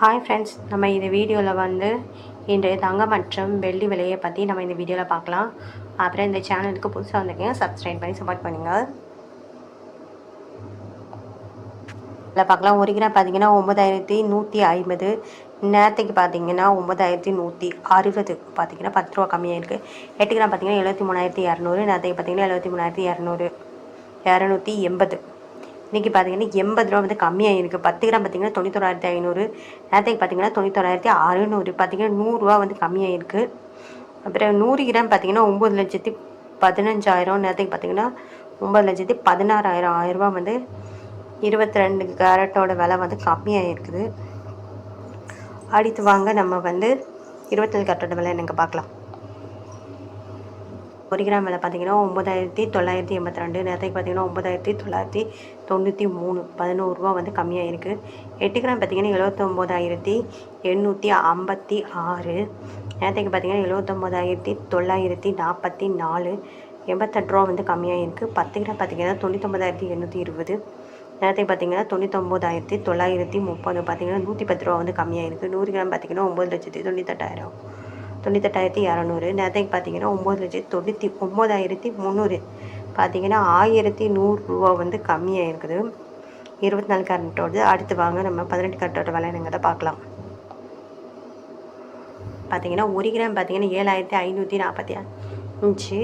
Hi friends நம்ம இந்த வீடியோவில் வந்து இன்றைய தங்கம் மற்றும் வெள்ளி விலையை பற்றி நம்ம இந்த வீடியோவில் பார்க்கலாம். அப்புறம் இந்த சேனலுக்கு புதுசாக வந்திருக்கீங்க சப்ஸ்கிரைப் பண்ணி சப்போர்ட் பண்ணுங்கள் இதில் பார்க்கலாம். ஒரு கிராம் பார்த்தீங்கன்னா ஒம்பதாயிரத்தி நூற்றி ஐம்பது. நேரத்துக்கு பார்த்தீங்கன்னா ஒம்பதாயிரத்தி நூற்றி அறுபது. பார்த்தீங்கன்னா பத்து ரூபா கம்மியாக இருக்குது எட்டு கிராம் பார்த்தீங்கன்னா எழுபத்தி மூணாயிரத்தி இரநூறு. நேரத்துக்கு பார்த்தீங்கன்னா எழுபத்தி மூணாயிரத்தி இரநூறு. இரநூத்தி எண்பது. இன்றைக்கி பார்த்தீங்கன்னா எண்பது ரூபா வந்து கம்மியாக இருக்குது பத்து கிராம் பார்த்தீங்கன்னா தொண்ணூத்தொராயிரத்தி ஐநூறு. நேரத்துக்கு பார்த்தீங்கன்னா தொண்ணூத்தொள்ளாயிரத்தி அறுநூறு. பார்த்தீங்கன்னா நூறுரூவா வந்து கம்மியாக இருக்குது அப்புறம் நூறு கிராம் பார்த்தீங்கன்னா ஒம்பது லட்சத்தி பதினஞ்சாயிரம். நேரத்துக்கு பார்த்தீங்கன்னா ஒம்பது லட்சத்தி பதினாறாயிரம். ஆயிரரூபா வந்து இருபத்தி ரெண்டு கேரட்டோட விலை வந்து கம்மியாக இருக்குது. அடுத்து வாங்க நம்ம வந்து இருபத்தேழு கேரட்டோட விலை எனக்கு பார்க்கலாம் ஒரு கிராம் விலை பார்த்தீங்கன்னா ஒம்பதாயிரத்தி தொள்ளாயிரத்தி எண்பத்தி ரெண்டு நேரத்துக்கு பார்த்தீங்கன்னா ஒம்பதாயிரத்தி தொள்ளாயிரத்தி தொண்ணூற்றி மூணு பதினோருவா வந்து கம்மியாக இருக்குது எட்டு கிராம் பார்த்தீங்கன்னா எழுபத்தொம்போதாயிரத்தி எண்ணூற்றி ஐம்பத்தி ஆறு நேரத்துக்கு பார்த்தீங்கன்னா எழுபத்தொம்போதாயிரத்தி தொள்ளாயிரத்தி நாற்பத்தி நாலு எண்பத்தெட்டு ரூபா வந்து கம்மியாக இருக்குது பத்து கிராம் பார்த்தீங்கன்னா தொண்ணூத்தொம்பதாயிரத்தி எண்ணூற்றி இருபது நேரத்துக்கு பார்த்தீங்கன்னா தொண்ணூத்தொம்போதாயிரத்தி தொள்ளாயிரத்தி முப்பது பார்த்தீங்கன்னா நூற்றி பத்து ரூபா வந்து கம்மியாக இருக்குது நூறு கிராம் பார்த்தீங்கன்னா ஒம்பது லட்சத்தி தொண்ணூத்தெட்டாயிரம். தொண்ணூத்தெட்டாயிரத்தி இரநூறு. நேரத்துக்கு பார்த்தீங்கன்னா ஒம்பது லட்சத்தி தொண்ணூற்றி ஒம்பதாயிரத்தி முந்நூறு. பார்த்தீங்கன்னா ஆயிரத்தி நூறுரூவா வந்து கம்மியாக இருக்குது. இருபத்தி நாலு கரண்ட்டோடு அடுத்து வாங்க நம்ம பதினெட்டு கரண்ட்டோட விலைங்கிறத பார்க்கலாம். பார்த்தீங்கன்னா ஒரு கிராம் பார்த்தீங்கன்னா ஏழாயிரத்தி ஐநூற்றி நாற்பத்தி அஞ்சு.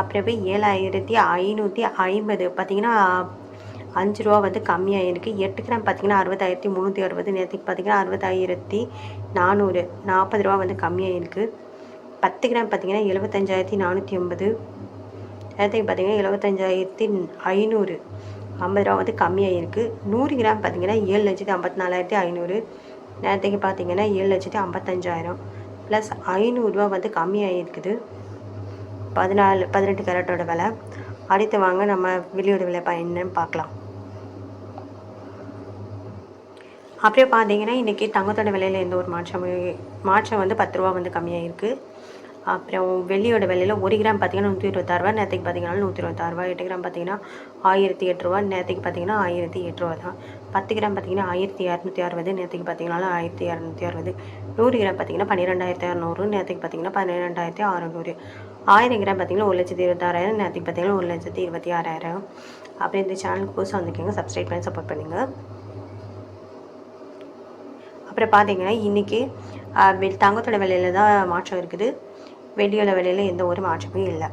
அப்புறம் போய் ஏழாயிரத்தி ஐநூற்றி ஐம்பது. பார்த்தீங்கன்னா அஞ்சு ரூபா வந்து கம்மியாக இருக்குது எட்டு கிராம் பார்த்தீங்கன்னா அறுபதாயிரத்தி முந்நூற்றி அறுபது நேரத்துக்கு பார்த்தீங்கன்னா அறுபதாயிரத்தி நானூறு. நாற்பது ரூபா வந்து கம்மியாக இருக்குது பத்து கிராம் பார்த்தீங்கன்னா எழுபத்தஞ்சாயிரத்தி நானூற்றி எண்பது. நேரத்துக்கு பார்த்தீங்கன்னா எழுபத்தஞ்சாயிரத்தி ஐநூறு. ஐம்பது ரூபா வந்து கம்மியாக இருக்குது நூறு கிராம் பார்த்தீங்கன்னா ஏழு லட்சத்தி ஐம்பத்தி நாலாயிரத்தி ஐநூறு. நேரத்துக்கு பார்த்தீங்கன்னா ஏழு லட்சத்தி ஐம்பத்தஞ்சாயிரம். ப்ளஸ் ஐநூறுரூவா வந்து கம்மியாக இருக்குது பதினாலு பதினெட்டு கேரட்டோட விலை. அடுத்து வாங்க நம்ம வெளியோட விலை என்னன்னு பார்க்கலாம். அப்படியே பார்த்தீங்கன்னா இன்றைக்கி தங்கத்தோட விலையில் எந்த ஒரு மாற்றமும் மாற்றம் வந்து பத்து ரூபா வந்து கம்மியாக இருக்குது அப்புறம் வெள்ளியோட விலையில் ஒரு கிராம் பார்த்தீங்கன்னா நூற்றி இருபத்தாறுவா நேற்றுக்கு பார்த்தீங்கன்னா நூற்றி இருபத்தாறுவா எட்டு கிராம் பார்த்தீங்கன்னா ஆயிரத்தி எட்டு ரூபா நேற்றுக்கு பார்த்தீங்கன்னா ஆயிரத்தி எட்டு ரூபா தான். பத்து கிராம் பார்த்தீங்கன்னா ஆயிரத்தி இரநூத்தி அறுபது நேற்றுக்கு பார்த்தீங்கன்னா ஆயிரத்தி இரநூத்தி அறுபது. நூறு கிராம் பார்த்தீங்கன்னா பன்னிரெண்டாயிரத்தி இரநூறு நேற்றுக்கு பார்த்தீங்கன்னா பன்னிரெண்டாயிரத்தி அறநூறு. ஆயிரம் கிராம் பார்த்தீங்கன்னா ஒரு லட்சத்தி இருபத்தாறாயிரம் நேற்றுக்கு பார்த்தீங்கன்னா ஒரு லட்சத்தி இருபத்தி ஆறாயிரம். அப்புறம் இந்த சேனலுக்கு புதுசாக வந்திருக்கீங்க சப்ஸ்கிரைப் பண்ணி சப்போர்ட் பண்ணுங்கள் அப்புறம் பார்த்தீங்கன்னா இன்றைக்கி தங்கத்தோட விலையில் தான் மாற்றம் இருக்குது. வெள்ளியோட விலையில் எந்த ஒரு மாற்றமும் இல்லை.